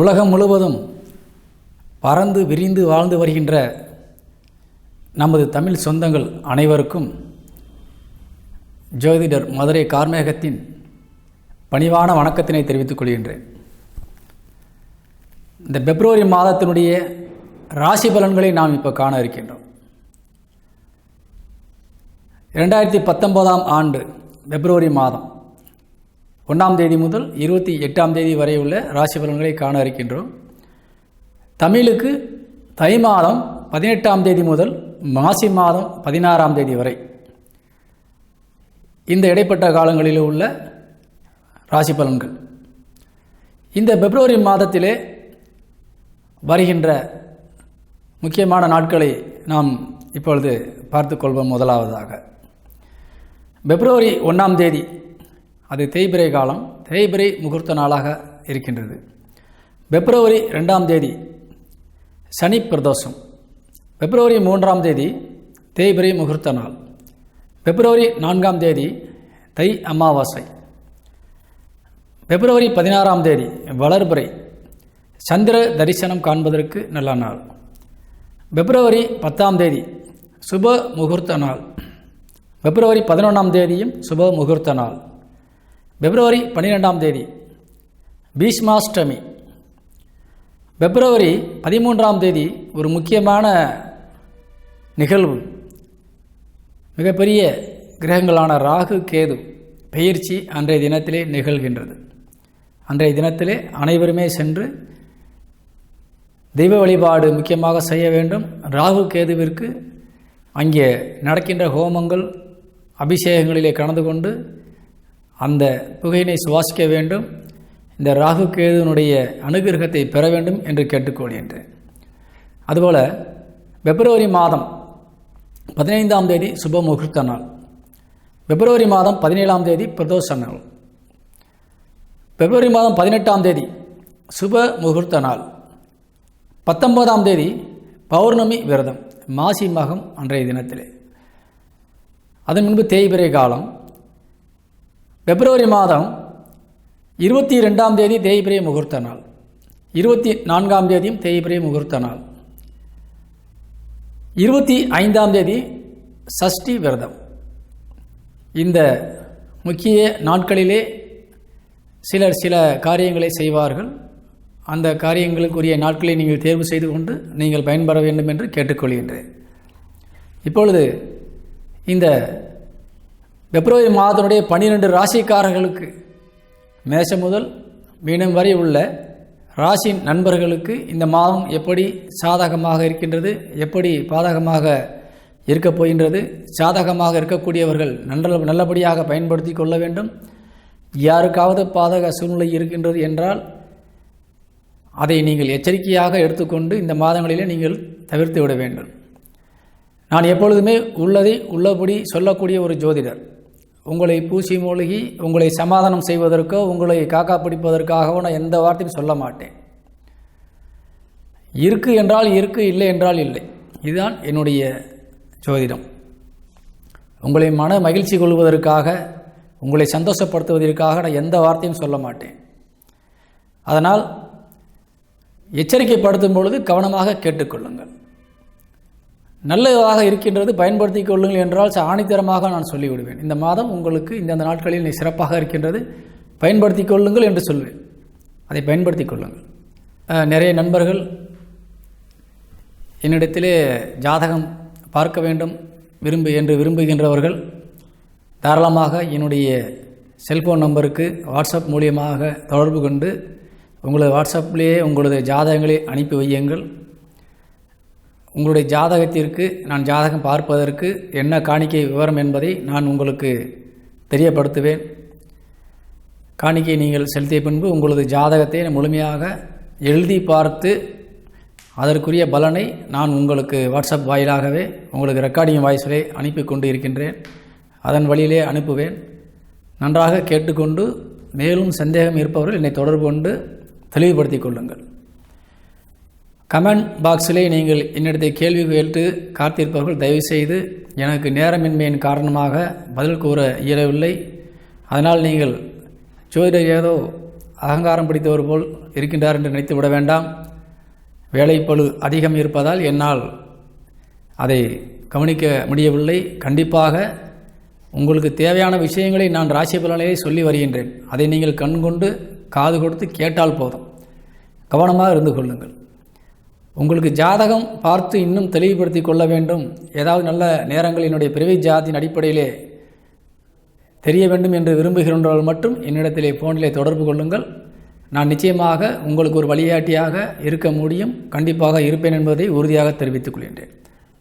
உலகம் முழுவதும் பறந்து விரிந்து வாழ்ந்து வருகின்ற நமது தமிழ் சொந்தங்கள் அனைவருக்கும் ஜோதிடர் மதுரை கார்மேகத்தின் பணிவான வணக்கத்தினை தெரிவித்துக் கொள்கின்றேன். இந்த பிப்ரவரி மாதத்தினுடைய ராசி பலன்களை நாம் இப்போ காண இருக்கின்றோம். இரண்டாயிரத்தி பத்தொன்பதாம் ஆண்டு பிப்ரவரி மாதம். ஒன்றாம் தேதி முதல் இருபத்தி எட்டாம் தேதி வரை உள்ள ராசி பலன்களை காண இருக்கின்றோம். தமிழுக்கு தை மாதம் பதினெட்டாம் தேதி முதல் மாசி மாதம் பதினாறாம் தேதி வரை. இந்த இடைப்பட்ட காலங்களில் உள்ள ராசி பலன்கள். இந்த பிப்ரவரி மாதத்திலே வருகின்ற முக்கியமான நாட்களை நாம் இப்பொழுது பார்த்துக்கொள்வோம் முதலாவதாக. பிப்ரவரி ஒன்றாம் தேதி அது தேய்பிரை காலம் தேய்பிரை முகூர்த்த நாளாக இருக்கின்றது. பிப்ரவரி ரெண்டாம் தேதி சனி பிரதோஷம். பிப்ரவரி மூன்றாம் தேதி தேய்பிரை முகூர்த்த நாள். பிப்ரவரி நான்காம் தேதி தை அமாவாசை. பிப்ரவரி பதினாறாம் தேதி வளர்பிறை. சந்திர தரிசனம் காண்பதற்கு நல்ல நாள். பிப்ரவரி பத்தாம் தேதி சுப முகூர்த்த நாள். பிப்ரவரி பதினொன்றாம் தேதியும் சுப முகூர்த்த நாள். பிப்ரவரி பன்னிரெண்டாம் தேதி பீஷ்மாஷ்டமி. பிப்ரவரி பதிமூன்றாம் தேதி ஒரு முக்கியமான நிகழ்வு. மிகப்பெரிய கிரகங்களான ராகு கேது பெயர்ச்சி அன்றைய தினத்திலே நிகழ்கின்றது. அன்றைய தினத்திலே அனைவருமே சென்று தெய்வ வழிபாடு முக்கியமாக செய்ய வேண்டும். ராகு கேதுவிற்கு அங்கே நடக்கின்ற ஹோமங்கள் அபிஷேகங்களிலே கலந்து கொண்டு அந்த புகையினை சுவாசிக்க வேண்டும். இந்த ராகு கேதுனுடைய அனுகிரகத்தை பெற வேண்டும் என்று கேட்டுக்கொள்கின்றேன் அதுபோல் பிப்ரவரி மாதம் பதினைந்தாம் தேதி சுப முகூர்த்த நாள். பிப்ரவரி மாதம் பதினேழாம் தேதி பிரதோஷ நாள். பிப்ரவரி மாதம் பதினெட்டாம் தேதி சுப முகூர்த்த நாள். பத்தொன்பதாம் தேதி பௌர்ணமி விரதம் மாசி மகம் அன்றைய தினத்திலே. அதன் முன்பு தேய்பிரை காலம் பிப்ரவரி மாதம் இருபத்தி ரெண்டாம் தேதி தேய்பிரை முகூர்த்த நாள். இருபத்தி நான்காம் தேதியும் தேய்பிரை முகூர்த்த நாள். இருபத்தி ஐந்தாம் தேதி சஷ்டி விரதம். இந்த முக்கிய நாட்களிலே சிலர் சில காரியங்களை செய்வார்கள். அந்த காரியங்களுக்குரிய நாட்களை நீங்கள் தேர்வு செய்து கொண்டு நீங்கள் பயன்பெற வேண்டும் என்று கேட்டுக்கொள்கின்றேன். இப்பொழுது இந்த பிப்ரவரி மாதத்தினுடைய பன்னிரெண்டு ராசிக்காரர்களுக்கு மேஷம் முதல் மீனம் வரை உள்ள ராசி நண்பர்களுக்கு இந்த மாதம் எப்படி சாதகமாக இருக்கின்றது எப்படி பாதகமாக இருக்கப் போகின்றது சாதகமாக இருக்கக்கூடியவர்கள் நல்ல நல்லபடியாக பயன்படுத்தி கொள்ள வேண்டும். யாருக்காவது பாதக சூழ்நிலை இருக்கின்றது என்றால் அதை நீங்கள் எச்சரிக்கையாக எடுத்துக்கொண்டு இந்த மாதங்களிலே நீங்கள் தவிர்த்து விட வேண்டும். நான் எப்பொழுதுமே உள்ளதை உள்ளபடி சொல்லக்கூடிய ஒரு ஜோதிடர். உங்களை பூசி மூழ்கி உங்களை சமாதானம் செய்வதற்கோ உங்களை காக்கா பிடிப்பதற்காகவோ நான் எந்த வார்த்தையும் சொல்ல மாட்டேன். இருக்கு என்றால் இருக்கு இல்லை என்றால் இல்லை. இதுதான் என்னுடைய ஜோதிடம். உங்களை மன மகிழ்ச்சி கொள்வதற்காக உங்களை சந்தோஷப்படுத்துவதற்காக நான் எந்த வார்த்தையும் சொல்ல மாட்டேன். அதனால் எச்சரிக்கைப்படுத்தும் பொழுது கவனமாக கேட்டுக்கொள்ளுங்கள். நல்லதாக இருக்கின்றது பயன்படுத்தி கொள்ளுங்கள் என்றால் ஆணித்தரமாக நான் சொல்லிவிடுவேன். இந்த மாதம் உங்களுக்கு இந்தந்த நாட்களில் சிறப்பாக இருக்கின்றது பயன்படுத்தி கொள்ளுங்கள் என்று சொல்வேன். அதை பயன்படுத்தி கொள்ளுங்கள். நிறைய நண்பர்கள் என்னிடத்திலே ஜாதகம் பார்க்க வேண்டும் விரும்பு என்று விரும்புகின்றவர்கள் தாராளமாக என்னுடைய செல்ஃபோன் நம்பருக்கு வாட்ஸ்அப் மூலியமாக தொடர்பு கொண்டு உங்களது வாட்ஸ்அப்லேயே உங்களது ஜாதகங்களை அனுப்பி வையுங்கள். உங்களுடைய ஜாதகத்திற்கு நான் ஜாதகம் பார்ப்பதற்கு என்ன காணிக்கை விவரம் என்பதை நான் உங்களுக்கு தெரியப்படுத்துவேன். காணிக்கை நீங்கள் செலுத்திய பின்பு உங்களது ஜாதகத்தை முழுமையாக எழுதி பார்த்து அதற்குரிய பலனை நான் உங்களுக்கு வாட்ஸ்அப் வாயிலாகவே உங்களுக்கு ரெக்கார்டிங் வாய்ஸிலே அனுப்பி கொண்டு இருக்கின்றேன். அதன் வழியிலே அனுப்புவேன். நன்றாக கேட்டுக்கொண்டு மேலும் சந்தேகம் இருப்பவர்கள் என்னை தொடர்பு கொண்டு தெளிவுபடுத்திக் கொள்ளுங்கள். கமெண்ட் பாக்ஸிலே நீங்கள் என்னிடத்தை கேள்வி கேட்டு காத்திருப்பவர்கள் தயவுசெய்து எனக்கு நேரமின்மையின் காரணமாக பதில் கூற இயலவில்லை. அதனால் நீங்கள் ஜோதிடர் ஏதோ அகங்காரம் பிடித்தவர் போல் இருக்கின்றார் என்று நினைத்து விட வேண்டாம். வேலைப்பழு அதிகம் இருப்பதால் என்னால் அதை கவனிக்க முடியவில்லை. கண்டிப்பாக உங்களுக்கு தேவையான விஷயங்களை நான் ராசி பலனையே சொல்லி வருகின்றேன். அதை நீங்கள் கண் கொண்டு காது கொடுத்து கேட்டால் போதும். கவனமாக இருந்து கொள்ளுங்கள். உங்களுக்கு ஜாதகம் பார்த்து இன்னும் தெளிவுபடுத்தி கொள்ள வேண்டும். ஏதாவது நல்ல நேரங்கள் என்னுடைய பிறவி ஜாதியின் அடிப்படையிலே தெரிய வேண்டும் என்று விரும்புகின்றவர்கள் மட்டும் என்னிடத்திலே ஃபோனிலே தொடர்பு கொள்ளுங்கள். நான் நிச்சயமாக உங்களுக்கு ஒரு வழிகாட்டியாக இருக்க முடியும். கண்டிப்பாக இருப்பேன் என்பதை உறுதியாக தெரிவித்துக் கொள்கின்றேன்.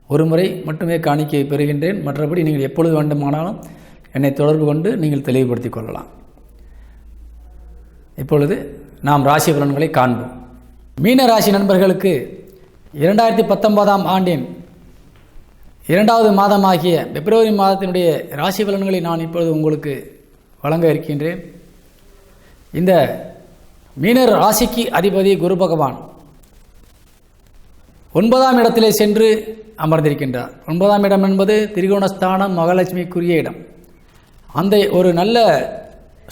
ஒரு முறை மட்டுமே காணிக்கை பெறுகின்றேன். மற்றபடி நீங்கள் எப்பொழுது வேண்டுமானாலும் என்னை தொடர்பு கொண்டு நீங்கள் தெளிவுபடுத்திக் கொள்ளலாம். இப்பொழுது நாம் ராசி பலன்களை காண்போம். மீன ராசி நண்பர்களுக்கு இரண்டாயிரத்தி பத்தொன்பதாம் ஆண்டின் இரண்டாவது மாதமாகிய பிப்ரவரி மாதத்தினுடைய ராசி பலன்களை நான் இப்பொழுது உங்களுக்கு வழங்க இருக்கின்றேன். இந்த மீனர் ராசிக்கு அதிபதி குரு பகவான் ஒன்பதாம் இடத்திலே சென்று அமர்ந்திருக்கின்றார். ஒன்பதாம் இடம் என்பது திரிகோணஸ்தானம் மகாலட்சுமிக்குரிய இடம். அந்த ஒரு நல்ல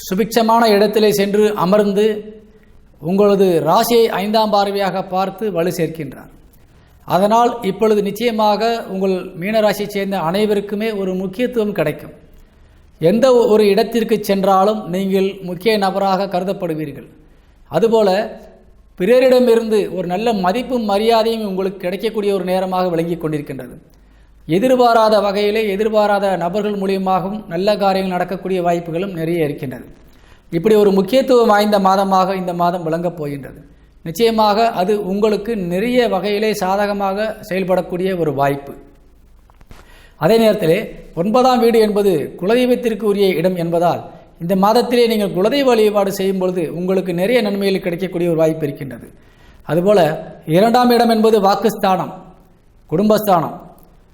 சுபிக்ஷமான இடத்திலே சென்று அமர்ந்து உங்களது ராசியை ஐந்தாம் பார்வையாக பார்த்து வலு சேர்க்கின்றார். அதனால் இப்பொழுது நிச்சயமாக உங்கள் மீனராசியை சேர்ந்த அனைவருக்குமே ஒரு முக்கியத்துவம் கிடைக்கும். எந்த ஒரு இடத்திற்கு சென்றாலும் நீங்கள் முக்கிய நபராக கருதப்படுவீர்கள். அதுபோல பிறரிடமிருந்து ஒரு நல்ல மதிப்பும் மரியாதையும் உங்களுக்கு கிடைக்கக்கூடிய ஒரு நேரமாக விளங்கி கொண்டிருக்கின்றது. எதிர்பாராத வகையிலே எதிர்பாராத நபர்கள் மூலியமாகவும் நல்ல காரியங்கள் நடக்கக்கூடிய வாய்ப்புகளும் நிறைய இருக்கின்றது. இப்படி ஒரு முக்கியத்துவம் வாய்ந்த மாதமாக இந்த மாதம் விளங்கப் போகின்றது. நிச்சயமாக அது உங்களுக்கு நிறைய வகையிலே சாதகமாக செயல்படக்கூடிய ஒரு வாய்ப்பு. அதே நேரத்தில் ஒன்பதாம் வீடு என்பது குலதெய்வத்திற்கு உரிய இடம் என்பதால் இந்த மாதத்திலே நீங்கள் குலதெய்வ வழிபாடு செய்யும் பொழுது உங்களுக்கு நிறைய நன்மைகள் கிடைக்கக்கூடிய ஒரு வாய்ப்பு இருக்கின்றது. அதுபோல இரண்டாம் இடம் என்பது வாக்குஸ்தானம் குடும்பஸ்தானம்.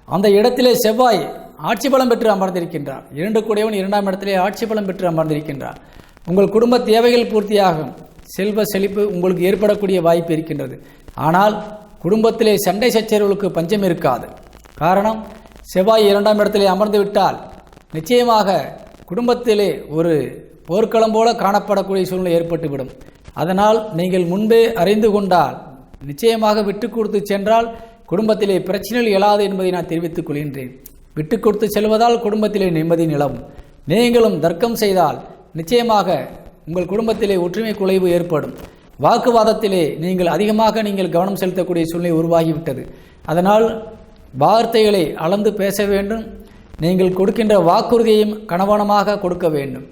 அந்த இடத்திலே செவ்வாய் ஆட்சி பலம் பெற்று அமர்ந்திருக்கின்றார். இரண்டு கூடையவன் இரண்டாம் இடத்திலே ஆட்சி பலம் பெற்று அமர்ந்திருக்கின்றார். உங்கள் குடும்ப தேவைகள் பூர்த்தியாகும். செல்வ செழிப்பு உங்களுக்கு ஏற்படக்கூடிய வாய்ப்பு இருக்கின்றது. ஆனால் குடும்பத்திலே சண்டை சச்சரவுகளுக்கு பஞ்சம் இருக்காது. காரணம் செவ்வாய் இரண்டாம் இடத்திலே அமர்ந்து விட்டால் நிச்சயமாக குடும்பத்திலே ஒரு போர்க்களம் போல காணப்படக்கூடிய சூழ்நிலை ஏற்பட்டுவிடும். அதனால் நீங்கள் முன்பே அறிந்து கொண்டால் நிச்சயமாக விட்டு கொடுத்து சென்றால் குடும்பத்திலே பிரச்சனைகள் இயலாது என்பதை நான் தெரிவித்துக் கொள்கின்றேன். விட்டு கொடுத்து செல்வதால் குடும்பத்திலே நிம்மதி நிலவும். நீங்களும் தர்க்கம் செய்தால் நிச்சயமாக உங்கள் குடும்பத்திலே ஒற்றுமை குலைவு ஏற்படும். வாக்குவாதத்திலே நீங்கள் அதிகமாக நீங்கள் கவனம் செலுத்தக்கூடிய சூழ்நிலை உருவாகிவிட்டது. அதனால் வார்த்தைகளை அளந்து பேச வேண்டும். நீங்கள் கொடுக்கின்ற வாக்குறுதியையும் கணவனமாக கொடுக்க வேண்டும்.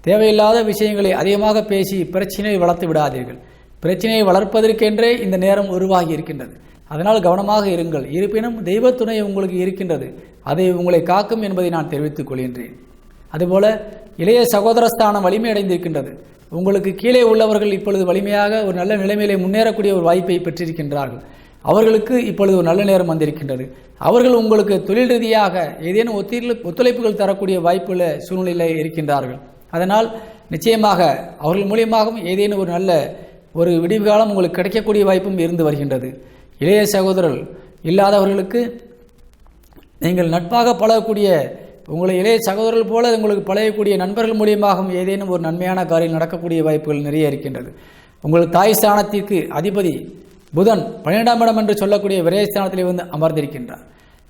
தேவையில்லாத விஷயங்களை அதிகமாக பேசி பிரச்சனையை வளர்த்து விடாதீர்கள். பிரச்சனையை வளர்ப்பதற்கென்றே இந்த நேரம் உருவாகி இருக்கின்றது. அதனால் கவனமாக இருங்கள். இருப்பினும் தெய்வ துணை உங்களுக்கு இருக்கின்றது. அதை உங்களை காக்கும் என்பதை நான் தெரிவித்துக் கொள்கின்றேன். அதுபோல இளைய சகோதரஸ்தானம் வலிமை அடைந்திருக்கின்றது உங்களுக்கு கீழே உள்ளவர்கள் இப்பொழுது வலிமையாக ஒரு நல்ல நிலைமையிலே முன்னேறக்கூடிய ஒரு வாய்ப்பை பெற்றிருக்கின்றார்கள். அவர்களுக்கு இப்பொழுது ஒரு நல்ல நேரம் வந்திருக்கின்றது. அவர்கள் உங்களுக்கு தொழில் ரீதியாக ஏதேனும் ஒத்திரு ஒத்துழைப்புகள் தரக்கூடிய வாய்ப்புள்ள சூழ்நிலையில் இருக்கின்றார்கள். அதனால் நிச்சயமாக அவர்கள் மூலியமாகவும் ஏதேனும் ஒரு நல்ல ஒரு விடிவு காலம் உங்களுக்கு கிடைக்கக்கூடிய வாய்ப்பும் இருந்து வருகின்றது. இளைய சகோதரர் இல்லாதவர்களுக்கு நீங்கள் நட்பாக பழகக்கூடிய உங்களை இளைய சகோதரர்கள் போல உங்களுக்கு பழையக்கூடிய நண்பர்கள் மூலியமாகவும் ஏதேனும் ஒரு நன்மையான காரியம் நடக்கக்கூடிய வாய்ப்புகள் நிறைய இருக்கின்றது. உங்கள் தாய் ஸ்தானத்திற்கு அதிபதி புதன் பன்னிரெண்டாம் இடம் என்று சொல்லக்கூடிய விரயஸ்தானத்திலே வந்து அமர்ந்திருக்கின்றார்.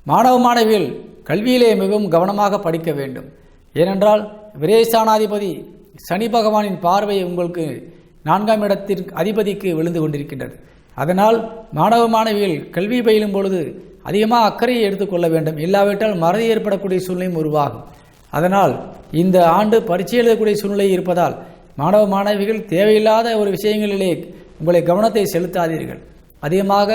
மாணவ மாணவியில் கல்வியிலே மிகவும் கவனமாக படிக்க வேண்டும். ஏனென்றால் விரயஸ்தானாதிபதி சனி பகவானின் பார்வை உங்களுக்கு நான்காம் இடத்திற்கு அதிபதிக்கு விழுந்து கொண்டிருக்கின்றது. அதனால் மாணவ மாணவியில் கல்வி பயிலும் பொழுது அதிகமாக அக்கறையை எடுத்துக்கொள்ள வேண்டும். இல்லாவிட்டால் மறதி ஏற்படக்கூடிய சூழ்நிலையும் உருவாகும். அதனால் இந்த ஆண்டு பரீட்சை எழுதக்கூடிய சூழ்நிலை இருப்பதால் மாணவ மாணவிகள் தேவையில்லாத ஒரு விஷயங்களிலே உங்களை கவனத்தை செலுத்தாதீர்கள். அதிகமாக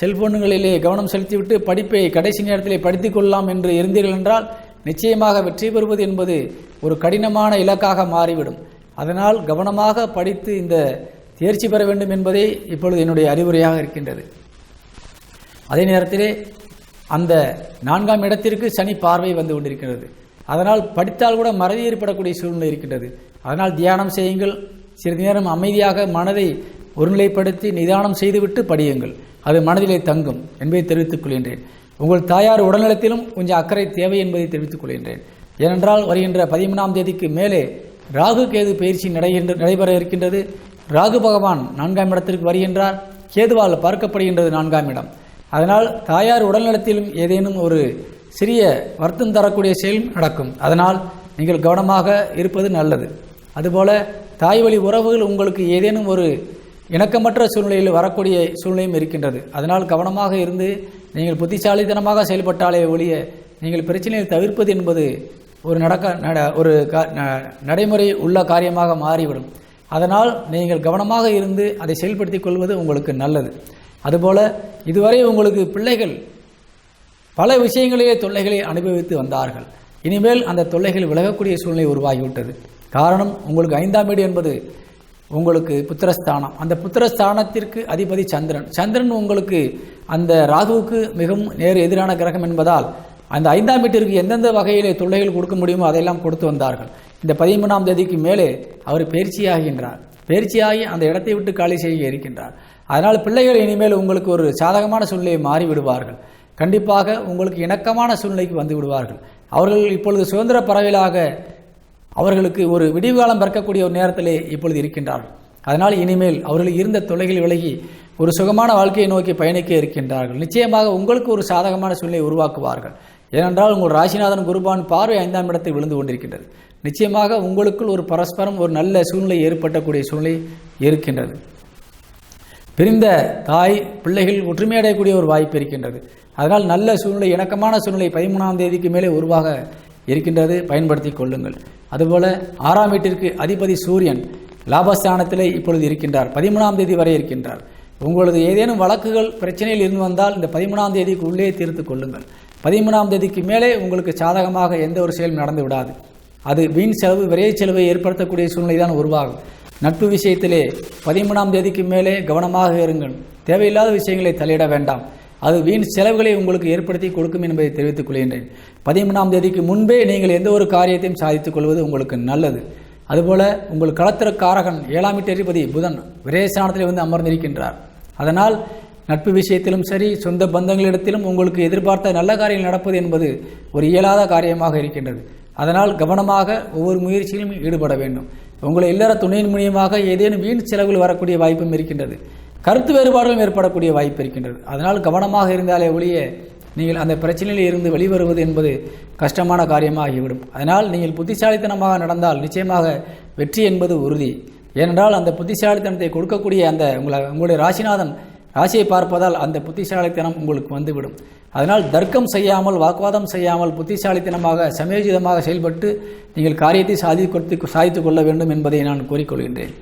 செல்போன்களிலே கவனம் செலுத்திவிட்டு படிப்பை கடைசி நேரத்திலே படித்துக் கொள்ளலாம் என்று இருந்தீர்கள் என்றால் நிச்சயமாக வெற்றி பெறுவது என்பது ஒரு கடினமான இலக்காக மாறிவிடும். அதனால் கவனமாக படித்து இந்த தேர்ச்சி பெற வேண்டும் என்பதே இப்பொழுது என்னுடைய அறிவுரையாக இருக்கின்றது. அதே நேரத்திலே அந்த நான்காம் இடத்திற்கு சனி பார்வை வந்து கொண்டிருக்கிறது. அதனால் படித்தால் கூட மறதி ஏற்படக்கூடிய சூழ்நிலை இருக்கின்றது. அதனால் தியானம் செய்யுங்கள். சிறிது நேரம் அமைதியாக மனதை ஒருநிலைப்படுத்தி நிதானம் செய்துவிட்டு படியுங்கள். அது மனதிலே தங்கும் என்பதை தெரிவித்துக் கொள்கின்றேன். உங்கள் தாயார் உடல்நலத்திலும் கொஞ்சம் அக்கறை தேவை என்பதை தெரிவித்துக் கொள்கின்றேன். ஏனென்றால் வருகின்ற பதிமூணாம் தேதிக்கு மேலே ராகு கேது பயிற்சி நடைகின்ற நடைபெற இருக்கின்றது. ராகு பகவான் நான்காம் இடத்திற்கு வருகின்றார். கேதுவால் பார்க்கப்படுகின்றது நான்காம் இடம். அதனால் தாயார் உடல்நலத்திலும் ஏதேனும் ஒரு சிறிய வருத்தம் தரக்கூடிய செயல் நடக்கும். அதனால் நீங்கள் கவனமாக இருப்பது நல்லது. அதுபோல தாய் வழி உறவுகள் உங்களுக்கு ஏதேனும் ஒரு இணக்கமற்ற சூழ்நிலையில் வரக்கூடிய சூழ்நிலையும் இருக்கின்றது. அதனால் கவனமாக இருந்து நீங்கள் புத்திசாலித்தனமாக செயல்பட்டாலே ஒழிய நீங்கள் பிரச்சனையை தவிர்ப்பது என்பது ஒரு நடக்க நட ஒரு ந- நடைமுறை உள்ள காரியமாக மாறிவிடும். அதனால் நீங்கள் கவனமாக இருந்து அதை செயல்படுத்திக் கொள்வது உங்களுக்கு நல்லது. அதுபோல் இதுவரை உங்களுக்கு பிள்ளைகள் பல விஷயங்களிலே தொல்லைகளை அனுபவித்து வந்தார்கள். இனிமேல் அந்த தொல்லைகள் விலகக்கூடிய சூழ்நிலை உருவாகிவிட்டது. காரணம் உங்களுக்கு ஐந்தாம் வீடு என்பது உங்களுக்கு புத்திரஸ்தானம். அந்த புத்திரஸ்தானத்திற்கு அதிபதி சந்திரன். சந்திரன் உங்களுக்கு அந்த ராகுவுக்கு மிகவும் நேர் எதிரான கிரகம் என்பதால் அந்த ஐந்தாம் வீட்டிற்கு எந்தெந்த வகையிலே தொல்லைகள் கொடுக்க முடியுமோ அதையெல்லாம் கொடுத்து வந்தார்கள். இந்த பதிமூணாம் தேதிக்கு மேலே அவர் பயிற்சியாகின்றார் பயிற்சியாகி அந்த இடத்தை விட்டு காலி செய்ய இருக்கின்றார். அதனால் பிள்ளைகள் இனிமேல் உங்களுக்கு ஒரு சாதகமான சூழ்நிலையை மாறி விடுவார்கள் கண்டிப்பாக உங்களுக்கு இணக்கமான சூழ்நிலைக்கு வந்து விடுவார்கள். அவர்கள் இப்பொழுது சுதந்திர பறவைகளாக அவர்களுக்கு ஒரு விடிவுகாலம் பிறக்கக்கூடிய ஒரு நேரத்திலே இப்பொழுது இருக்கின்றார்கள். அதனால் இனிமேல் அவர்கள் இருந்த தொலைகள் விலகி ஒரு சுகமான வாழ்க்கையை நோக்கி பயணிக்க இருக்கின்றார்கள். நிச்சயமாக உங்களுக்கு ஒரு சாதகமான சூழ்நிலையை உருவாக்குவார்கள். ஏனென்றால் உங்கள் ராசிநாதன் குருபான் பார்வை ஐந்தாம் இடத்தில் விழுந்து கொண்டிருக்கின்றது. நிச்சயமாக உங்களுக்குள் ஒரு பரஸ்பரம் ஒரு நல்ல சூழ்நிலை ஏற்பட்டக்கூடிய சூழ்நிலை இருக்கின்றது. பிரிந்த தாய் பிள்ளைகள் ஒற்றுமையடையக்கூடிய ஒரு வாய்ப்பு இருக்கின்றது. அதனால் நல்ல சூழ்நிலை இணக்கமான சூழ்நிலை பதிமூணாம் தேதிக்கு மேலே உருவாக இருக்கின்றது. பயன்படுத்தி கொள்ளுங்கள். அதுபோல ஆறாம் வீட்டிற்கு அதிபதி சூரியன் லாபஸ்தானத்திலே இப்பொழுது இருக்கின்றார். பதிமூணாம் தேதி வரை இருக்கின்றார். உங்களது ஏதேனும் வழக்குகள் பிரச்சனையில் இருந்து வந்தால் இந்த பதிமூணாம் தேதிக்கு உள்ளே தீர்த்து கொள்ளுங்கள். பதிமூணாம் தேதிக்கு மேலே உங்களுக்கு சாதகமாக எந்த ஒரு செயலும் நடந்து விடாது. அது வீண் செலவு விரைய செலவை ஏற்படுத்தக்கூடிய சூழ்நிலை தான் உருவாகும். நட்பு விஷயத்திலே பதிமூணாம் தேதிக்கு மேலே கவனமாக இருங்கள். தேவையில்லாத விஷயங்களை தலையிட வேண்டாம். அது வீண் செலவுகளை உங்களுக்கு ஏற்படுத்தி கொடுக்கும் என்பதை தெரிவித்துக் கொள்கின்றேன். பதிமூணாம் தேதிக்கு முன்பே நீங்கள் எந்த ஒரு காரியத்தையும் சாதித்துக் கொள்வது உங்களுக்கு நல்லது. அதுபோல உங்கள் களத்திர காரகன் ஏழாம் வீட்டதிபதி புதன் விரயஸ்தானத்தில் வந்து அமர்ந்திருக்கின்றார். அதனால் நட்பு விஷயத்திலும் சரி சொந்த பந்தங்களிடத்திலும் உங்களுக்கு எதிர்பார்த்த நல்ல காரியங்கள் நடப்பது என்பது ஒரு இயலாத காரியமாக இருக்கின்றது. அதனால் கவனமாக ஒவ்வொரு முயற்சியிலும் ஈடுபட வேண்டும். உங்களை இல்லற துணையின் மூலியமாக ஏதேனும் வீண் செலவில் வரக்கூடிய வாய்ப்பும் இருக்கின்றது. கருத்து வேறுபாடுகளும் ஏற்படக்கூடிய வாய்ப்பு இருக்கின்றது. அதனால் கவனமாக இருந்தாலே ஒழிய நீங்கள் அந்த பிரச்சனையில் இருந்து வெளிவருவது என்பது கஷ்டமான காரியமாகிவிடும். அதனால் நீங்கள் புத்திசாலித்தனமாக நடந்தால் நிச்சயமாக வெற்றி என்பது உறுதி. ஏனென்றால் அந்த புத்திசாலித்தனத்தை கொடுக்கக்கூடிய அந்த உங்களை உங்களுடைய ராசிநாதன் ராசியை பார்ப்பதால் அந்த புத்திசாலித்தனம் உங்களுக்கு வந்துவிடும். அதனால் தர்க்கம் செய்யாமல் வாக்குவாதம் செய்யாமல் புத்திசாலித்தனமாக சமயோஜிதமாக செயல்பட்டு நீங்கள் காரியத்தை சாதி கொடுத்து சாதித்துக் கொள்ள வேண்டும் என்பதை நான் கூறிக்கொள்கின்றேன்.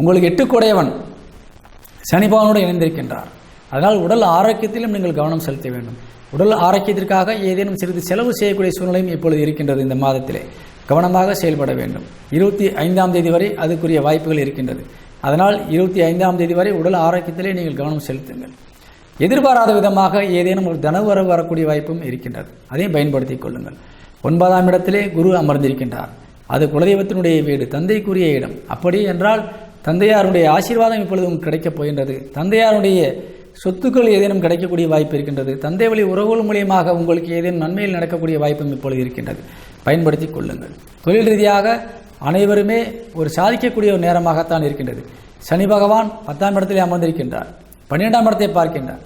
உங்களுக்கு எட்டுக்குடையவன் சனிபவனோடு இணைந்திருக்கின்றார். அதனால் உடல் ஆரோக்கியத்திலும் நீங்கள் கவனம் செலுத்த வேண்டும். உடல் ஆரோக்கியத்திற்காக ஏதேனும் சிறிது செலவு செய்யக்கூடிய சூழ்நிலையும் இப்பொழுது இருக்கின்றது இந்த மாதத்திலே. கவனமாக செயல்பட வேண்டும். இருபத்தி ஐந்தாம் தேதி வரை அதுக்குரிய வாய்ப்புகள் இருக்கின்றது. அதனால் இருபத்தி ஐந்தாம் தேதி வரை உடல் ஆரோக்கியத்திலே நீங்கள் கவனம் செலுத்துங்கள். எதிர்பாராத விதமாக ஏதேனும் ஒரு தனவரவு வரக்கூடிய வாய்ப்பும் இருக்கின்றது. அதையும் பயன்படுத்திக் கொள்ளுங்கள். ஒன்பதாம் இடத்திலே குரு அமர்ந்திருக்கின்றார். அது குலதெய்வத்தினுடைய வீடு தந்தைக்குரிய இடம். அப்படி என்றால் தந்தையாருடைய ஆசீர்வாதம் இப்பொழுதும் கிடைக்கப் போகின்றது. தந்தையாருடைய சொத்துக்கள் ஏதேனும் கிடைக்கக்கூடிய வாய்ப்பு இருக்கின்றது. தந்தை வழி உறவுகள் மூலியமாக உங்களுக்கு ஏதேனும் நன்மையில் நடக்கக்கூடிய வாய்ப்பும் இப்பொழுது இருக்கின்றது. பயன்படுத்திக் கொள்ளுங்கள். தொழில் ரீதியாக அனைவருமே ஒரு சாதிக்கக்கூடிய ஒரு நேரமாகத்தான் இருக்கின்றது. சனி பகவான் பத்தாம் இடத்திலே அமர்ந்திருக்கின்றார். பன்னிரெண்டாம் இடத்தை பார்க்கின்றார்.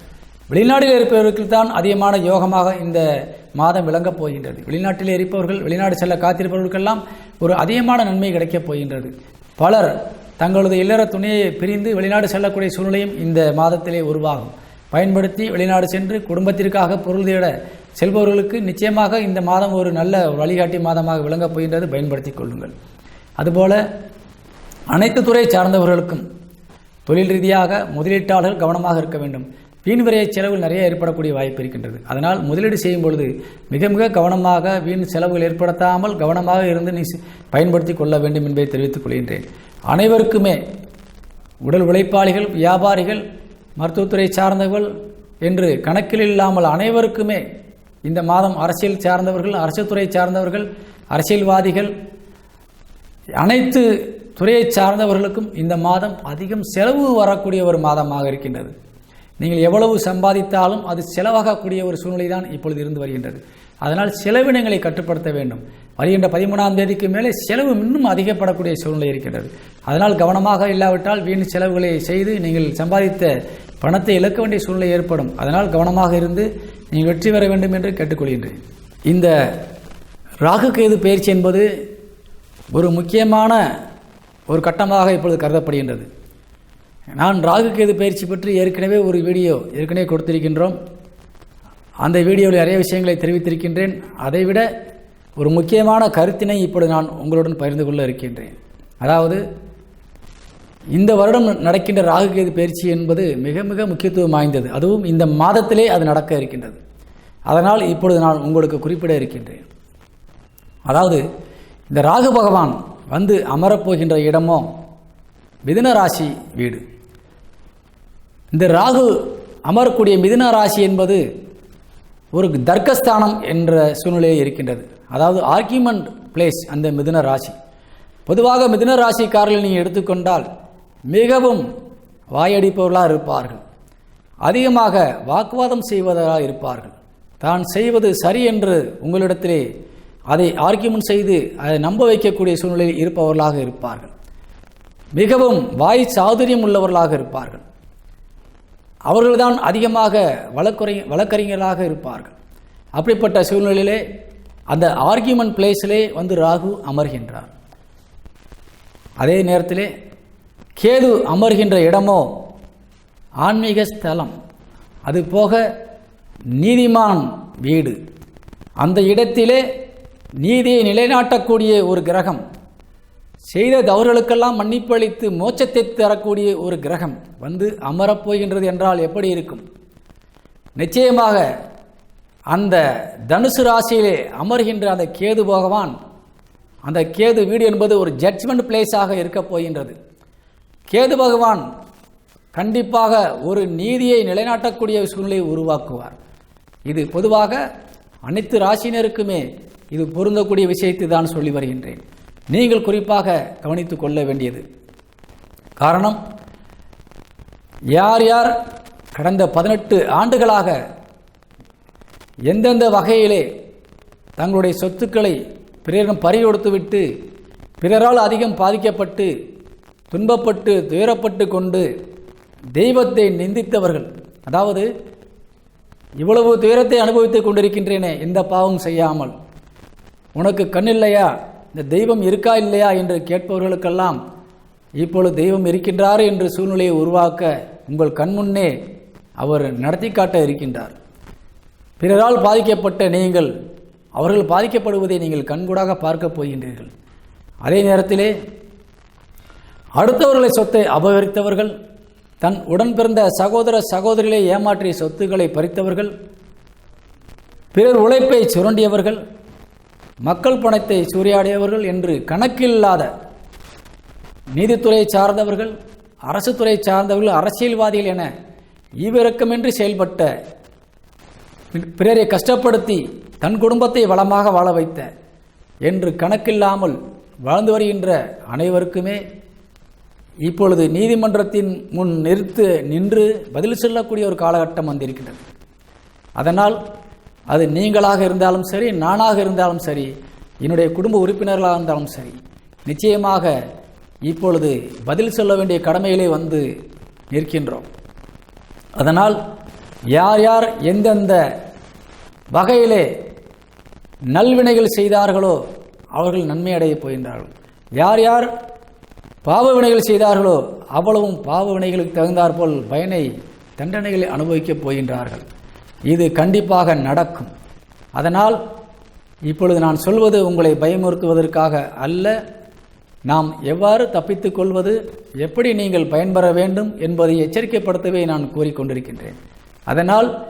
வெளிநாட்டில் இருப்பவர்களுக்கு தான் அதிகமான யோகமாக இந்த மாதம் விளங்கப் போகின்றது. வெளிநாட்டிலே இருப்பவர்கள் வெளிநாடு செல்ல காத்திருப்பவர்களுக்கெல்லாம் ஒரு அதிகமான நன்மை கிடைக்கப் போகின்றது. பலர் தங்களது இல்லற துணையை பிரிந்து வெளிநாடு செல்லக்கூடிய சூழ்நிலையும் இந்த மாதத்திலே உருவாகும். பயன்படுத்தி வெளிநாடு சென்று குடும்பத்திற்காக பொருள் தேட செல்பவர்களுக்கு நிச்சயமாக இந்த மாதம் ஒரு நல்ல ஒரு வழிகாட்டி மாதமாக விளங்கப் போகின்றது. பயன்படுத்திக் கொள்ளுங்கள். அதுபோல அனைத்து துறை சார்ந்தவர்களுக்கும் தொழில் ரீதியாக முதலீட்டாளர்கள் கவனமாக இருக்க வேண்டும். வீண் விரைய செலவுகள் நிறைய ஏற்படக்கூடிய வாய்ப்பு இருக்கின்றது. அதனால் முதலீடு செய்யும் பொழுது மிக மிக கவனமாக வீண் செலவுகள் ஏற்படுத்தாமல் கவனமாக இருந்து நீ பயன்படுத்தி கொள்ள வேண்டும் என்பதை தெரிவித்துக் கொள்கின்றேன். அனைவருக்குமே உடல் உழைப்பாளிகள் வியாபாரிகள் மருத்துவத்துறை சார்ந்தவர்கள் என்று கணக்கில் இல்லாமல் அனைவருக்குமே இந்த மாதம் அரசியல் சார்ந்தவர்கள் அரசு துறை சார்ந்தவர்கள் அரசியல்வாதிகள் அனைத்து துறையை சார்ந்தவர்களுக்கும் இந்த மாதம் அதிகம் செலவு வரக்கூடிய ஒரு மாதமாக இருக்கின்றது. நீங்கள் எவ்வளவு சம்பாதித்தாலும் அது செலவாகக்கூடிய ஒரு சூழ்நிலை தான் இப்பொழுது இருந்து வருகின்றது. அதனால் செலவினங்களை கட்டுப்படுத்த வேண்டும். வருகின்ற பதிமூணாம் தேதிக்கு மேலே செலவு இன்னும் அதிகப்படக்கூடிய சூழ்நிலை இருக்கிறது அதனால் கவனமாக இல்லாவிட்டால் வீண் செலவுகளை செய்து நீங்கள் சம்பாதித்த பணத்தை இழக்க வேண்டிய சூழ்நிலை ஏற்படும். அதனால் கவனமாக இருந்து நீங்கள் வெற்றி பெற வேண்டும் என்று கேட்டுக்கொள்கின்றேன். இந்த ராகு கேது பயிற்சி என்பது ஒரு முக்கியமான ஒரு கட்டமாக இப்பொழுது கருதப்படுகின்றது. நான் ராகுகேது பயிற்சி பற்றி ஏற்கனவே ஒரு வீடியோ ஏற்கனவே கொடுத்திருக்கின்றோம். அந்த வீடியோவில் நிறைய விஷயங்களை தெரிவித்திருக்கின்றேன். அதைவிட ஒரு முக்கியமான கருத்தினை இப்பொழுது நான் உங்களுடன் பகிர்ந்து கொள்ள இருக்கின்றேன். அதாவது இந்த வருடம் நடக்கின்ற ராகுகேது பயிற்சி என்பது மிக மிக முக்கியத்துவம் வாய்ந்தது. அதுவும் இந்த மாதத்திலே அது நடக்க இருக்கின்றது. அதனால் இப்பொழுது நான் உங்களுக்கு குறிப்பிட இருக்கின்றேன். அதாவது இந்த ராகு பகவான் வந்து அமரப்போகின்ற இடமோ மிதுன ராசி வீடு. இந்த ராகு அமரக்கூடிய மிதுன ராசி என்பது ஒரு தர்க்கஸ்தானம் என்ற சூழ்நிலையே இருக்கின்றது. அதாவது ஆர்கியூமெண்ட் பிளேஸ் அந்த மிதுன ராசி பொதுவாக மிதுன ராசிக்காரர்கள் நீங்கள் எடுத்துக்கொண்டால் மிகவும் வாயடிப்பவர்களாக இருப்பார்கள். அதிகமாக வாக்குவாதம் செய்வதாக இருப்பார்கள். தான் செய்வது சரி என்று உங்களிடத்திலே அதை ஆர்கியூமெண்ட் செய்து அதை நம்ப வைக்கக்கூடிய சூழ்நிலையில் இருப்பவர்களாக இருப்பார்கள். மிகவும் வாய் சாதுரியம் உள்ளவர்களாக இருப்பார்கள். அவர்கள்தான் அதிகமாக வழக்குரை வழக்கறிஞர்களாக இருப்பார்கள். அப்படிப்பட்ட சூழ்நிலையிலே அந்த ஆர்கியூமெண்ட் பிளேஸிலே வந்து ராகு அமர்கின்றார். அதே நேரத்திலே கேது அமர்கின்ற இடமோ ஆன்மீக ஸ்தலம். அது போக நீதிமான் வீடு. அந்த இடத்திலே நீதியை நிலைநாட்டக்கூடிய ஒரு கிரகம் செய்த தவறுகளுக்கெல்லாம் மன்னிப்பு அளித்து மோட்சத்தை தரக்கூடிய ஒரு கிரகம் வந்து அமரப்போகின்றது என்றால் எப்படி இருக்கும்? நிச்சயமாக அந்த தனுசு ராசியிலே அமர்கின்ற அந்த கேது பகவான் அந்த கேது வீடு என்பது ஒரு ஜட்ஜ்மெண்ட் பிளேஸாக இருக்கப் போகின்றது. கேது பகவான் கண்டிப்பாக ஒரு நீதியை நிலைநாட்டக்கூடிய சூழ்நிலையை உருவாக்குவார். இது பொதுவாக அனைத்து ராசினருக்குமே இது பொருந்தக்கூடிய விஷயத்தை தான் சொல்லி வருகின்றேன். நீங்கள் குறிப்பாக கவனித்துக் கொள்ள வேண்டியது. காரணம் யார் யார் கடந்த பதினெட்டு ஆண்டுகளாக எந்தெந்த வகையிலே தங்களுடைய சொத்துக்களை பிறரிடம் பறிகொடுத்துவிட்டு பிறரால் அதிகம் பாதிக்கப்பட்டு துன்பப்பட்டு துயரப்பட்டு கொண்டு தெய்வத்தை நிந்தித்தவர்கள் அதாவது இவ்வளவு துயரத்தை அனுபவித்துக் கொண்டிருக்கின்றேனே எந்த பாவம் செய்யாமல் உனக்கு கண் இல்லையா இந்த தெய்வம் இருக்கா இல்லையா என்று கேட்பவர்களுக்கெல்லாம் இப்பொழுது தெய்வம் இருக்கின்றார் என்று சூழ்நிலையை உருவாக்க உங்கள் கண்முன்னே அவர் நடத்தி காட்ட இருக்கின்றார். பிறரால் பாதிக்கப்பட்ட நீங்கள் அவர்கள் பாதிக்கப்படுவதை நீங்கள் கண்கூடாக பார்க்கப் போகின்றீர்கள். அதே நேரத்திலே அடுத்தவர்களை சொத்தை அபகரித்தவர்கள் தன் உடன் பிறந்த சகோதர சகோதரிகளை ஏமாற்றிய சொத்துக்களை பறித்தவர்கள் பிறர் உழைப்பை சுரண்டியவர்கள் மக்கள் பணத்தை சூறையாடியவர்கள் என்று கணக்கில்லாத நீதித்துறை சார்ந்தவர்கள் அரசு துறை சார்ந்தவர்கள் அரசியல்வாதிகள் என ஈவிரக்கமின்றி செயல்பட்ட பிறரை கஷ்டப்படுத்தி தன் குடும்பத்தை வளமாக வாழ வைத்த என்று கணக்கில்லாமல் வாழ்ந்து வருகின்ற அனைவருக்குமே இப்பொழுது நீதிமன்றத்தின் முன் நிறுத்து நின்று பதில் சொல்லக்கூடிய ஒரு காலகட்டம் வந்திருக்கின்றது அதனால் அது நீங்களாக இருந்தாலும் சரி நானாக இருந்தாலும் சரி என்னுடைய குடும்ப உறுப்பினர்களாக இருந்தாலும் சரி நிச்சயமாக இப்பொழுது பதில் சொல்ல வேண்டிய கடமையிலே வந்து நிற்கின்றோம். அதனால் யார் யார் எந்தெந்த வகையிலே நல்வினைகள் செய்தார்களோ அவர்கள் நன்மை அடையப் போகின்றார்கள். யார் யார் பாவ வினைகள் செய்தார்களோ அவ்வளவும் பாவ வினைகளுக்கு தகுந்தாற்போல் பயனை தண்டனைகளை அனுபவிக்கப் போகின்றார்கள். இது கண்டிப்பாக நடக்கும். அதனால் இப்பொழுது நான் சொல்வது உங்களை பயமுறுத்துவதற்காக அல்ல. நாம் எவ்வாறு தப்பித்துக் கொள்வது எப்படி நீங்கள் பயன்பெற வேண்டும் என்பதை எச்சரிக்கைப்படுத்தவே நான் கூறிக்கொண்டிருக்கின்றேன் அதனால்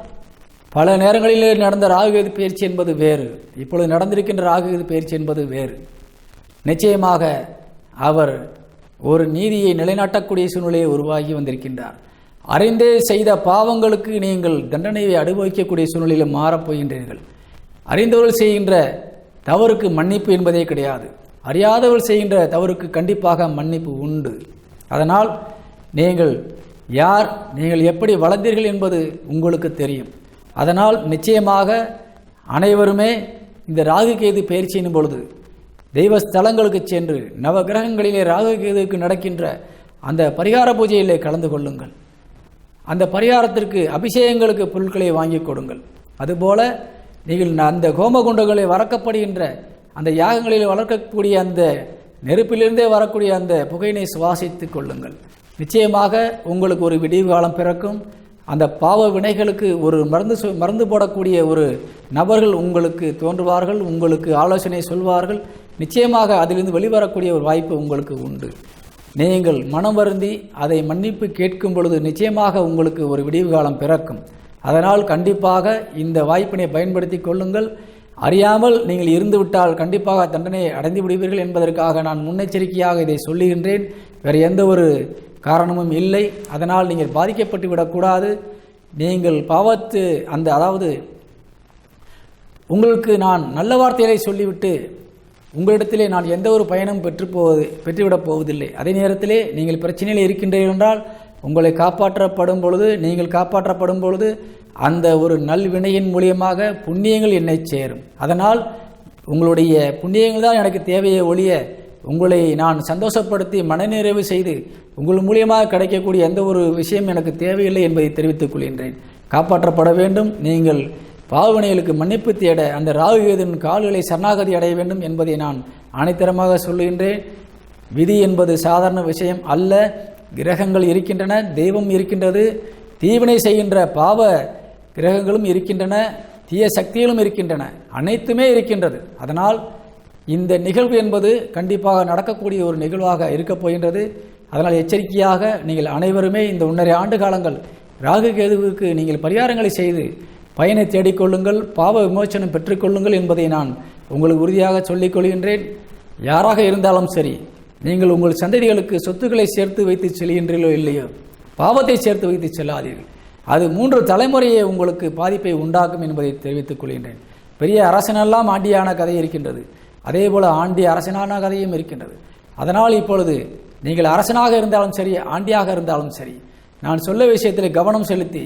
பல நேரங்களிலே நடந்த ராகுகேது பயிற்சி என்பது வேறு. இப்பொழுது நடந்திருக்கின்ற ராகுகேது பயிற்சி என்பது வேறு. நிச்சயமாக அவர் ஒரு நீதியை நிலைநாட்டக்கூடிய சூழ்நிலையை உருவாகி வந்திருக்கின்றார். அறிந்தே செய்த பாவங்களுக்கு நீங்கள் தண்டனையை அனுபவிக்கக்கூடிய சூழ்நிலையில் மாறப்போகின்றீர்கள் அறிந்தவர்கள் செய்கின்ற தவறுக்கு மன்னிப்பு என்பதே கிடையாது. அறியாதவர்கள் செய்கின்ற தவறுக்கு கண்டிப்பாக மன்னிப்பு உண்டு. அதனால் நீங்கள் யார் நீங்கள் எப்படி வளர்ந்தீர்கள் என்பது உங்களுக்கு தெரியும். அதனால் நிச்சயமாக அனைவருமே இந்த ராகு கேது பயிற்சியின் பொழுது தெய்வ ஸ்தலங்களுக்கு சென்று நவ கிரகங்களிலே ராகு கேதுக்கு நடக்கின்ற அந்த பரிகார பூஜையிலே கலந்து கொள்ளுங்கள். அந்த பரிகாரத்திற்கு அபிஷேகங்களுக்கு பொருட்களை வாங்கி கொடுங்கள். அதுபோல நீங்கள் அந்த கோமகுண்டங்களை வளர்க்கப்படுகின்ற அந்த யாகங்களில் வளர்க்கக்கூடிய அந்த நெருப்பிலிருந்தே வரக்கூடிய அந்த புகையினை சுவாசித்து கொள்ளுங்கள். நிச்சயமாக உங்களுக்கு ஒரு விடிவு காலம் பிறக்கும். அந்த பாவ வினைகளுக்கு ஒரு மருந்து சொ- மருந்து போடக்கூடிய ஒரு நபர்கள் உங்களுக்கு தோன்றுவார்கள் உங்களுக்கு ஆலோசனை சொல்வார்கள். நிச்சயமாக அதிலிருந்து வெளிவரக்கூடிய ஒரு வாய்ப்பு உங்களுக்கு உண்டு. நீங்கள் மனம் வருந்தி அதை மன்னிப்பு கேட்கும் பொழுது நிச்சயமாக உங்களுக்கு ஒரு விடிவு காலம் பிறக்கும். அதனால் கண்டிப்பாக இந்த வாய்ப்பினை பயன்படுத்தி கொள்ளுங்கள். அறியாமல் நீங்கள் இருந்துவிட்டால் கண்டிப்பாக தண்டனை அடைந்து விடுவீர்கள் என்பதற்காக நான் முன்னெச்சரிக்கையாக இதை சொல்லுகின்றேன். வேறு எந்த ஒரு காரணமும் இல்லை. அதனால் நீங்கள் பாதிக்கப்பட்டு விடக்கூடாது. நீங்கள் பாவத்து அந்த அதாவது உங்களுக்கு நான் நல்ல வார்த்தைகளை சொல்லிவிட்டு உங்களிடத்திலே நான் எந்த ஒரு பயனும் பெற்று போவது பெற்றுவிடப் போவதில்லை. அதே நேரத்திலே நீங்கள் பிரச்சனையில் இருக்கின்றீர்கள் என்றால் உங்களை காப்பாற்றப்படும் பொழுது நீங்கள் காப்பாற்றப்படும் பொழுது அந்த ஒரு நல்வினையின் மூலியமாக புண்ணியங்கள் என்னை சேரும். அதனால் உங்களுடைய புண்ணியங்கள் தான் எனக்கு தேவையே ஒழிய உங்களை நான் சந்தோஷப்படுத்தி மனநிறைவு செய்து உங்கள் மூலியமாக கிடைக்கக்கூடிய எந்த ஒரு விஷயம் எனக்கு தேவையில்லை என்பதை தெரிவித்துக் கொள்கின்றேன். காப்பாற்றப்பட வேண்டும். நீங்கள் பாவனைகளுக்கு மன்னிப்பு தேட அந்த ராகுகேதன் கால்களை சரணாகதி அடைய வேண்டும் என்பதை நான் அனைத்தரமாக சொல்லுகின்றேன். விதி என்பது சாதாரண விஷயம் அல்ல. கிரகங்கள் இருக்கின்றன தெய்வம் இருக்கின்றது. தீவினை செய்கின்ற பாவ கிரகங்களும் இருக்கின்றன தீய சக்திகளும் இருக்கின்றன. அனைத்துமே இருக்கின்றது. அதனால் இந்த நிகழ்வு என்பது கண்டிப்பாக நடக்கக்கூடிய ஒரு நிகழ்வாக இருக்கப் போகின்றது. அதனால் எச்சரிக்கையாக நீங்கள் அனைவருமே இந்த ஒன்றரை ஆண்டு காலங்கள் ராகு கேதுவுக்கு நீங்கள் பரிகாரங்களை செய்து பயனை தேடிக்கொள்ளுங்கள் பாவ விமோசனம் பெற்றுக்கொள்ளுங்கள் என்பதை நான் உங்களுக்கு உறுதியாக சொல்லிக் கொள்கின்றேன். யாராக இருந்தாலும் சரி நீங்கள் உங்கள் சந்ததிகளுக்கு சொத்துக்களை சேர்த்து வைத்து செல்கின்றீர்களோ இல்லையோ பாவத்தை சேர்த்து வைத்து செல்லாதீர்கள். அது மூன்று தலைமுறையை உங்களுக்கு பாதிப்பை உண்டாக்கும் என்பதை தெரிவித்துக் கொள்கின்றேன். பெரிய அரசனெல்லாம் ஆண்டியான கதை இருக்கின்றது. அதே போல ஆண்டி அரசனான கதையும் இருக்கின்றது. அதனால் இப்பொழுது நீங்கள் அரசனாக இருந்தாலும் சரி ஆண்டியாக இருந்தாலும் சரி நான் சொல்ல விஷயத்தில் கவனம் செலுத்தி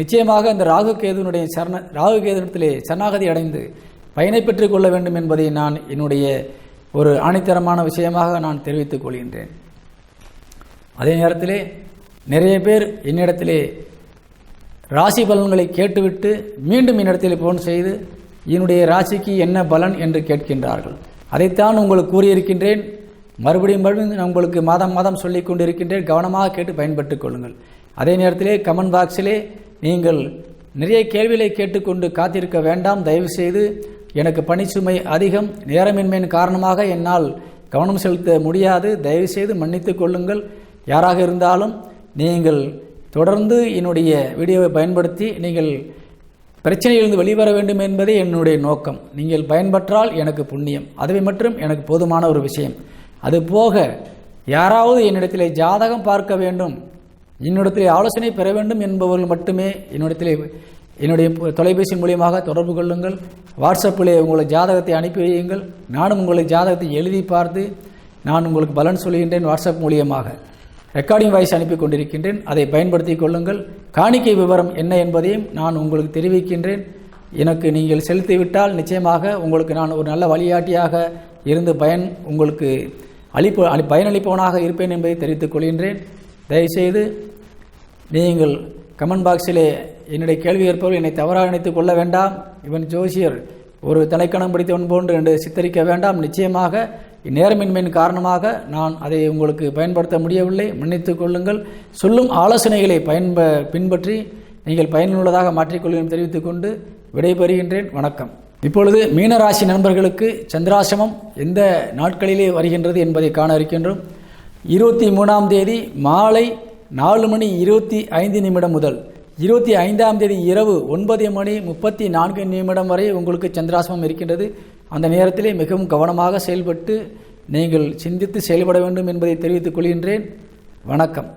நிச்சயமாக இந்த ராகு கேதுனுடைய சரண ராகு கேதுனத்திலே சரணாகதி அடைந்து பயனை பெற்றுக் கொள்ள வேண்டும் என்பதை நான் என்னுடைய ஒரு ஆணித்தரமான விஷயமாக நான் தெரிவித்துக் கொள்கின்றேன். அதே நேரத்திலே நிறைய பேர் என்னிடத்திலே ராசி பலன்களை கேட்டுவிட்டு மீண்டும் என்னிடத்தில் போன் செய்து என்னுடைய ராசிக்கு என்ன பலன் என்று கேட்கின்றார்கள். அதைத்தான் உங்களுக்கு கூறியிருக்கின்றேன். மறுபடியும் மறுபடியும் நான் உங்களுக்கு மாதம் மாதம் சொல்லிக் கொண்டிருக்கின்றேன். கவனமாக கேட்டு பயன்பட்டுக் கொள்ளுங்கள். அதே நேரத்திலே கமெண்ட் பாக்ஸிலே நீங்கள் நிறைய கேள்விகளை கேட்டுக்கொண்டு காத்திருக்க வேண்டாம். தயவுசெய்து எனக்கு பணிச்சுமை அதிகம். நேரமின்மையின் காரணமாக என்னால் கவனம் செலுத்த முடியாது. தயவுசெய்து மன்னித்து கொள்ளுங்கள். யாராக இருந்தாலும் நீங்கள் தொடர்ந்து என்னுடைய வீடியோவை பயன்படுத்தி நீங்கள் பிரச்சனையிலிருந்து வெளிவர வேண்டும் என்பதே என்னுடைய நோக்கம். நீங்கள் பயன்பற்றால் எனக்கு புண்ணியம். அதுவே மற்றும் எனக்கு போதுமான ஒரு விஷயம். அதுபோக யாராவது என்னிடத்திலே ஜாதகம் பார்க்க வேண்டும். என்னிடத்திலே ஆலோசனை பெற வேண்டும் என்பவர்கள் மட்டுமே என்னிடத்திலே என்னுடைய தொலைபேசி மூலியமாக தொடர்பு கொள்ளுங்கள். வாட்ஸ்அப்பிலே உங்களை ஜாதகத்தை அனுப்பி வையுங்கள். நானும் உங்களை ஜாதகத்தை எழுதி பார்த்து நான் உங்களுக்கு பலன் சொல்கின்றேன் வாட்ஸ்அப் மூலியமாக. ரெக்கார்டிங் வாய்ஸ் அனுப்பி கொண்டிருக்கின்றேன். அதை பயன்படுத்தி கொள்ளுங்கள். காணிக்கை விவரம் என்ன என்பதையும் நான் உங்களுக்கு தெரிவிக்கின்றேன். எனக்கு நீங்கள் செலுத்திவிட்டால் நிச்சயமாக உங்களுக்கு நான் ஒரு நல்ல வழிகாட்டியாக இருந்து பயன் உங்களுக்கு அளிப்பு அளி பயனளிப்பவனாக இருப்பேன் என்பதை தெரிவித்துக் கொள்கின்றேன். தயவுசெய்து நீங்கள் கமெண்ட் பாக்ஸிலே என்னுடைய கேள்வி ஏற்பவர்கள் என்னை தவறாக நினைத்துக் கொள்ள வேண்டாம். இவன் ஜோசியர் ஒரு தலைக்கணம் பிடித்தவன் போன்று என்று சித்தரிக்க வேண்டாம். நிச்சயமாக நேரமின்மையின் காரணமாக நான் அதை உங்களுக்கு பயன்படுத்த முடியவில்லை. மன்னித்துக் கொள்ளுங்கள். சொல்லும் ஆலோசனைகளை பயன்ப பின்பற்றி நீங்கள் பயனுள்ளதாக மாற்றிக்கொள்ளும் தெரிவித்துக் கொண்டு விடைபெறுகின்றேன். வணக்கம். இப்பொழுது மீனராசி நண்பர்களுக்கு சந்திராசிரமம் எந்த நாட்களிலே வருகின்றது என்பதை காண இருக்கின்றோம். இருபத்தி மூணாம் தேதி மாலை நாலு மணி இருபத்தி ஐந்து நிமிடம் முதல் இருபத்தி ஐந்தாம் தேதி இரவு ஒன்பது மணி முப்பத்தி நான்கு நிமிடம் வரை உங்களுக்கு சந்திராசிரமம் இருக்கின்றது. அந்த நேரத்திலே மிகவும் கவனமாக செயல்பட்டு நீங்கள் சிந்தித்து செயல்பட வேண்டும் என்பதை தெரிவித்துக் கொள்கின்றேன். வணக்கம்.